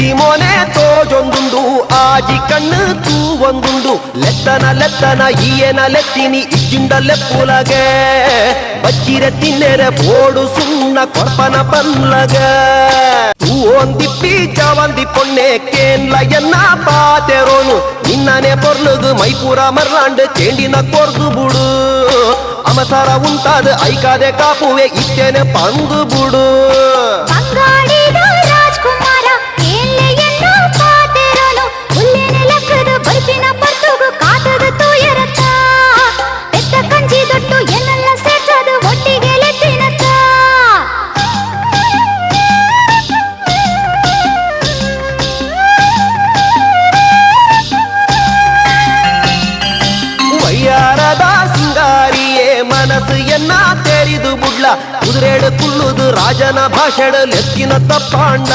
ದಿಮೋನೆ ತೋಜೊಂದುಂಡು ಆಜಿ ಕಣ್ಣು ತೂವೊಂದುಂಡು ಲೆತ್ತನ ಲೆತ್ತನ ಈಯನ ಲೆತ್ತಿನಿ ಇಜ್ಜಿಂಡ ಲೆಪ್ಪುಲಗೆ ಬಚ್ಚಿರ ತಿನ್ನೆರೆ ಬೋಡು ಸುಣ್ಣ ಕೊಡ್ಪನ ಪಲ್ಲಗ தூவந்திப்பி ஜவந்தி பொண்ணே கேன்ல என்ன பாத்தேரோனு நின்னனே பொருளுது மைப்பூரா மர்லாண்டு தேண்டின கொர்து புடு அமசார உண்டாது ஐக்காதே காப்புவே இத்தேனே பங்கு புடு ಮನಸ್ಸು ಎನ್ನ ತೆರಿದು ಬುಡ್ಲ ಕುದುರೆಡು ಕುಳ್ಳುದು ರಾಜನ ಭಾಷೆಡು ಲೆಕ್ಕಿನ ತಪ್ಪಾಂಡ